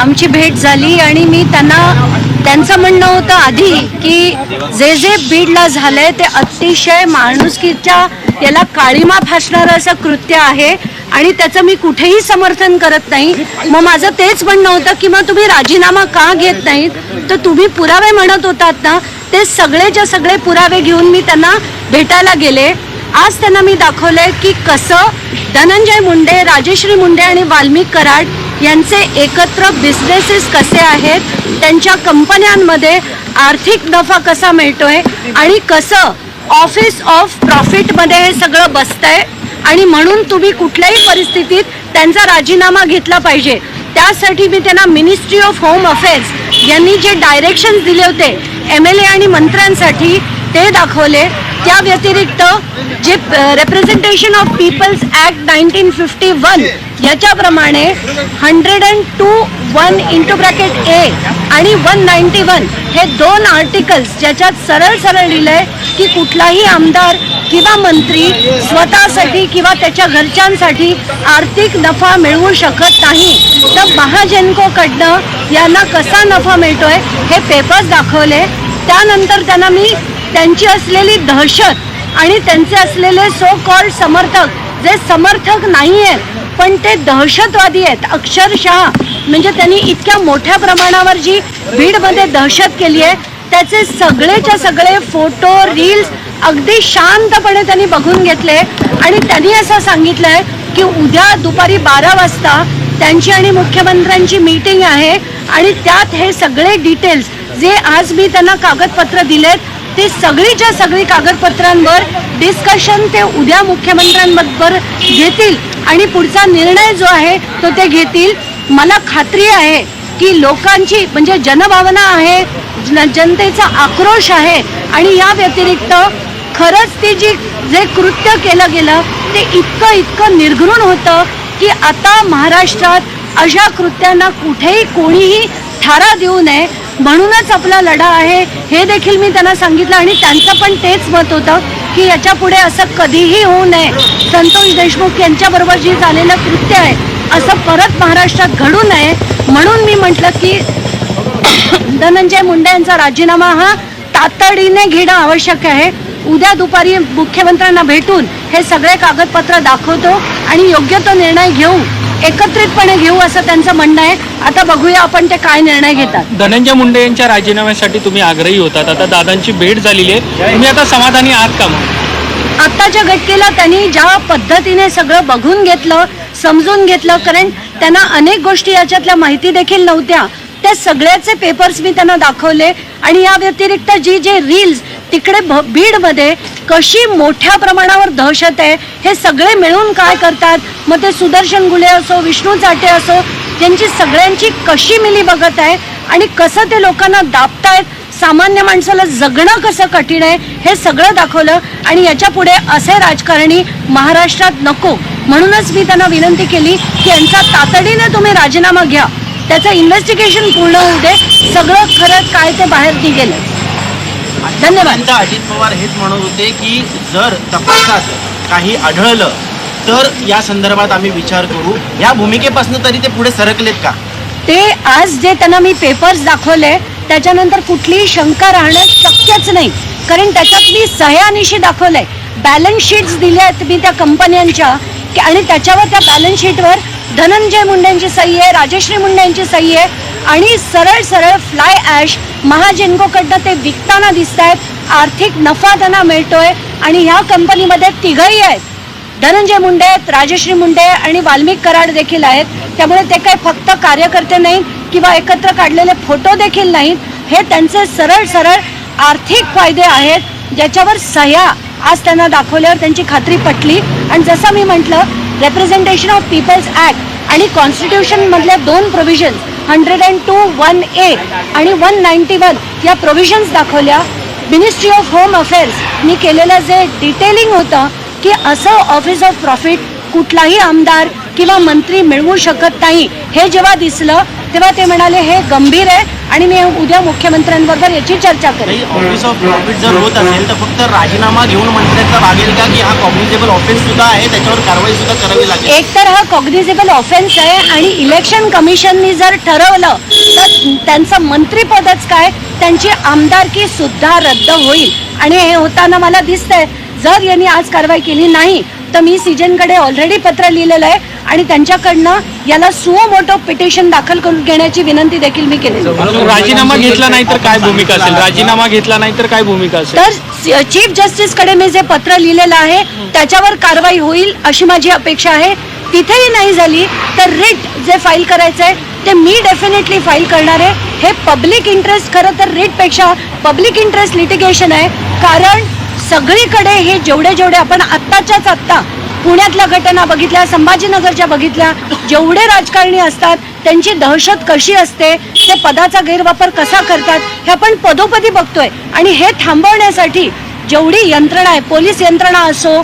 आमची भेट झाली आणि मी त्यांना त्यांचं म्हणणं होतं आधी की जे जे बीडला झालंय ते अतिशय माणुसकीच्या याला काळीमा फासणारं असं कृत्य आहे आणि त्याचं मी कुठेही समर्थन करत नाही. मग माझं तेच म्हणणं होतं की मग तुम्ही राजीनामा का घेत नाहीत? तर तुम्ही पुरावे म्हणत होतात ना ते सगळेच्या सगळे पुरावे घेऊन मी त्यांना भेटायला गेले. आज त्यांना मी दाखवलंय की कसं धनंजय मुंडे राजेश्री मुंडे आणि वाल्मिक कराड यांचे एकत्र बिझनेसेस कसे आहेत त्यांच्या कंपन्यांमध्ये आर्थिक नफा कसा मिळतोय आणि कसं ऑफिस ऑफ प्रॉफिटमध्ये हे सगळं बसतंय? आणि म्हणून तुम्ही कुठल्याही परिस्थितीत त्यांचा राजीनामा घेतला पाहिजे. त्यासाठी मी त्यांना मिनिस्ट्री ऑफ होम अफेअर्स यांनी जे डायरेक्शन दिले होते एम एल ए आणि मंत्र्यांसाठी ते दाखवले. त्या व्यतिरिक्त जे representation of people's act nineteen fifty one याच्याप्रमाणे hundred and two one into bracket A आणि वन नाईन्टी वन हे दोन आर्टिकल्स ज्याच्यात सरळ सरळ लिहिलंय की कुठलाही आमदार किंवा मंत्री स्वतःसाठी किंवा त्याच्या घरच्यांसाठी आर्थिक नफा मिळवू शकत नाही. तर महाजनकोकडनं यांना कसा नफा मिळतोय हे पेपर्स दाखवले. त्यानंतर त्यांना मी त्यांची असलेली दहशत आणि त्यांचे असलेले सो कॉल्ड समर्थक जे समर्थक नाही आहेत पण ते दहशतवादी आहेत. अक्षरशः म्हणजे त्यांनी इतक्या मोठ्या प्रमाणावर जी भीडमध्ये दहशत केली आहे त्याचे सगळेच्या सगळे फोटो रील्स अगदी शांतपणे त्यांनी बघून घेतले. आणि त्यांनी असं सांगितलं आहे की उद्या दुपारी बारा वाजता त्यांची आणि मुख्यमंत्र्यांची मीटिंग आहे आणि त्यात हे सगळे डिटेल्स जे आज मी त्यांना कागदपत्र दिलेत ते सगळीच्या सगळी कागदपत्रांवर डिस्कशन ते उद्या मुख्यमंत्र्यांबरोबर घेतील. आणि पुढचा निर्णय जो आहे तो ते घेतील. मला खात्री आहे की लोकांची म्हणजे जनभावना आहे जन- जनतेचा आक्रोश आहे. आणि या व्यतिरिक्त खरंच ते जी जे कृत्य केलं गेलं ते इतकं इतकं निर्घृण होतं की आता महाराष्ट्रात अशा कृत्यांना कुठेही कोणीही थारा देऊ नये. म्हणूनच आपला लढा आहे. हे देखील मी त्यांना सांगितलं आणि त्यांचं पण तेच मत होतं की याच्यापुढे असं कधीही होऊ नये. संतोष देशमुख यांच्याबरोबर जी झालेलं कृत्य आहे असं परत महाराष्ट्रात घडू नये. म्हणून मी म्हटलं की धनंजय मुंडे यांचा राजीनामा हा तातडीने घेणं आवश्यक आहे. उद्या दुपारी मुख्यमंत्र्यांना भेटून हे सगळे कागदपत्र दाखवतो आणि योग्य तो निर्णय घेऊ. एकत्रितपणे घेऊ असं त्यांचं म्हणणं आहे. आता बघूया आपण ते काय निर्णय घेतात. धनंजय मुंडे यांच्या राजीनाम्यासाठी तुम्ही आग्रही होतात. आता दादांची भेट झालेली आहे. तुम्ही आता समाधानी आहात का मग? आत्ताच्या घटकेला त्यांनी ज्या पद्धतीने सगळं बघून घेतलं समजून घेतलं कारण त्यांना अनेक गोष्टी याच्यातल्या माहिती देखील नव्हत्या. त्या सगळ्याचे पेपर्स मी त्यांना दाखवले. आणि या व्यतिरिक्त जी जे रील्स तिकडे भ- बीडमध्ये कशी मोठ्या प्रमाणावर दहशत आहे हे सगळे मिळून काय करतात? मग ते सुदर्शन गुले असो विष्णू चाटे असो त्यांची सगळ्यांची कशी मिली बघत आहे? आणि कसं ते लोकांना दाबतायत? सामान्य माणसाला जगणं कसं कठीण आहे? हे सगळं दाखवलं आणि याच्यापुढे असे राजकारणी महाराष्ट्रात नको. म्हणूनच मी त्यांना विनंती केली की यांचा तातडीने तुम्ही राजीनामा घ्या. त्याचं इन्व्हेस्टिगेशन पूर्ण होऊ दे. सगळं खरं काय ते बाहेर निघेल. धन्यवाद. अजित पवार हेच म्हणत होते की जर तपासात काही आढळलं तर या संदर्भात आम्ही विचार करू. या भूमिकेपासून तरी ते पुढे सरकलेत का? ते आज जे त्यांना मी पेपर्स दाखवले त्याच्यानंतर कुठलीही शंका राहणं शक्यच नाही. कारण त्याच्यात मी सह्यानिशी दाखवलंय. बॅलन्स शीट्स दिल्या आहेत मी त्या कंपन्यांच्या की- आणि त्याच्यावर त्या बॅलन्स शीटवर धनंजय मुंडेंची सही आहे राजश्री मुंडे यांची सही आहे आणि सरळ सरळ फ्लाय ॲश महाजेन्कोकडनं ते विकताना दिसत आहेत आर्थिक नफा त्यांना मिळतोय आणि ह्या कंपनीमध्ये तिघही आहेत. धनंजय मुंडे आहेत राजश्री मुंडे आणि वाल्मिक कराड देखील आहेत. त्यामुळे ते काही फक्त कार्यकर्ते नाहीत किंवा एकत्र काढलेले फोटो देखील नाहीत. हे त्यांचे सरळ सरळ आर्थिक फायदे आहेत. ज्याच्यावर सह्या आज त्यांना दाखवल्यावर त्यांची खात्री पटली. आणि जसं मी म्हटलं रेप्रेझेंटेशन ऑफ पीपल्स ॲक्ट आणि कॉन्स्टिट्यूशनमधल्या दोन provisions hundred and two one A आणि वन नाईन्टी वन या प्रोव्हिजन्स दाखवल्या. मिनिस्ट्री ऑफ होम अफेअर्स मी केलेलं जे डिटेलिंग होतं की असं ऑफिस ऑफ प्रॉफिट कुठलाही आमदार किंवा मंत्री मिळवू शकत नाही. हे जेव्हा दिसलं तेव्हा ते म्हणाले हे गंभीर आहे आणि मी उद्या मुख्यमंत्र्यांबरोबर याची चर्चा करेन. ऑफिस ऑफ प्रॉफिट जर होत असेल तर फक्त राजीनामा घेऊन मंत्र्यांचा भागेल का? की हा कॉग्निजेबल ऑफेन्स सुद्धा आहे त्याच्यावर कारवाई सुद्धा करावी लागेल. एक तर हा कॉग्निझेबल ऑफेन्स आहे आणि इलेक्शन कमिशननी जर ठरवलं तर त्यांचं मंत्रीपदच काय? त्यांची आमदारकी सुद्धा रद्द होईल. आणि हे होताना मला दिसतंय जर यांनी आज कारवाई केली नाही तर मी सीजनकडे ऑलरेडी पत्र लिहिलेलं आहे आणि त्यांच्याकडनं याला सुओ मोठो पिटिशन दाखल करून घेण्याची विनंती देखील मी केलेली आहे. राजीनामा घेतला नाही तर काय भूमिका असेल? राजीनामा घेतला नाही तर काय भूमिका असेल? तर चीफ जस्टिसकडे मी जे पत्र लिहिलेलं आहे त्याच्यावर कारवाई होईल अशी माझी अपेक्षा आहे. तिथेही नाही झाली तर रिट जे फाईल करायचं आहे ते मी डेफिनेटली फाईल करणार आहे. हे पब्लिक इंटरेस्ट खरं तर रिटपेक्षा पब्लिक इंटरेस्ट लिटिगेशन आहे. कारण सगळीकडे हे जेवढे जेवढे आपण आत्ताच्याच आत्ता पुण्यातल्या घटना बघितल्या संभाजीनगरच्या बघितल्या जेवढे राजकारणी असतात त्यांची दहशत कशी असते ते पदाचा गैरवापर कसा करतात हे आपण पदोपदी बघतोय. आणि हे थांबवण्यासाठी जेवढी यंत्रणा आहे पोलीस यंत्रणा असो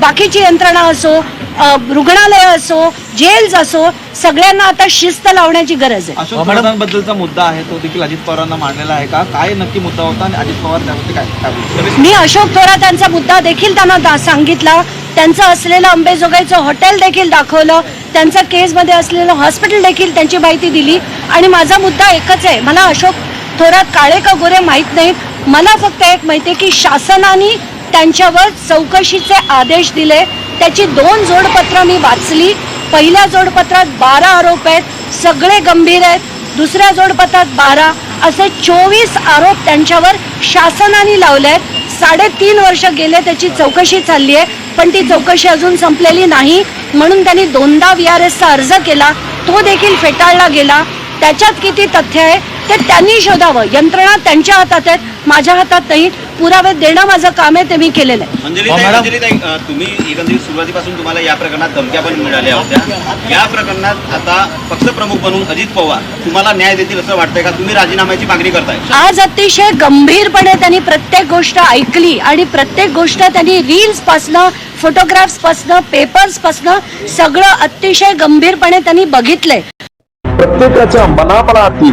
बाकीची यंत्रणा असो रुग्णालय असो जेल्स असो सगळ्यांना आता शिस्त लावण्याची गरज आहे. अशोक मुद्दा आहे तो देखील अजित पवारांना मांडलेला आहे का? काय नक्की मुद्दा होता आणि अजित पवार त्यामध्ये काय काय बोलले? मी अशोक थोरातांचा मुद्दा देखील त्यांना दा- सांगितला. त्यांचं असलेलं अंबेजोगाईचं हॉटेल देखील दाखवलं. त्यांचं केसमध्ये असलेलं हॉस्पिटल देखील त्यांची माहिती दिली. आणि माझा मुद्दा एकच आहे. मला अशोक थोरात काळे का गोरे माहीत नाहीत मला फक्त एक माहिती आहे की शासनाने त्यांच्यावर चौकशीचे आदेश दिले. त्याची दोन जोडपत्रं मी वाचली. पहिल्या जोडपत्रात बारा आरोप आहेत सगळे गंभीर आहेत. दुसऱ्या जोडपत्रात बारा. असे चोवीस आरोप त्यांच्यावर शासनाने लावले आहेत. साडेतीन वर्ष गेले त्याची चौकशी चालली आहे पण ती चौकशी अजून संपलेली नाही. म्हणून त्यांनी दोनदा व्ही आर एसचा अर्ज केला. तो देखील फेटाळला गेला. त्याच्यात किती तथ्य आहे ते त्यांनी शोधावं. यंत्रणा त्यांच्या हातात आहेत माझ्या हातात नाही. पुरावे देणं माझं काम आहे ते मी केलेलं आहे. अंजली हो, अ, तुम्ही एकंदरीत सुरुवातीपासून तुम्हाला या प्रकरणात धमक्या पण मिळाल्या होत्या. या प्रकरणात आता पक्षप्रमुख बनून अजित पवार तुम्हाला न्याय देतील असं वाटतंय का? तुम्ही राजीनाम्याची मागणी करताय. आज अतिशय गंभीरपणे त्यांनी प्रत्येक गोष्ट ऐकली आणि प्रत्येक गोष्ट त्यांनी रील्स पासनं फोटोग्राफ्स पासनं पेपर्स पासनं सगळं अतिशय गंभीरपणे त्यांनी बघितलंय. प्रत्येकाच्या मनामनातील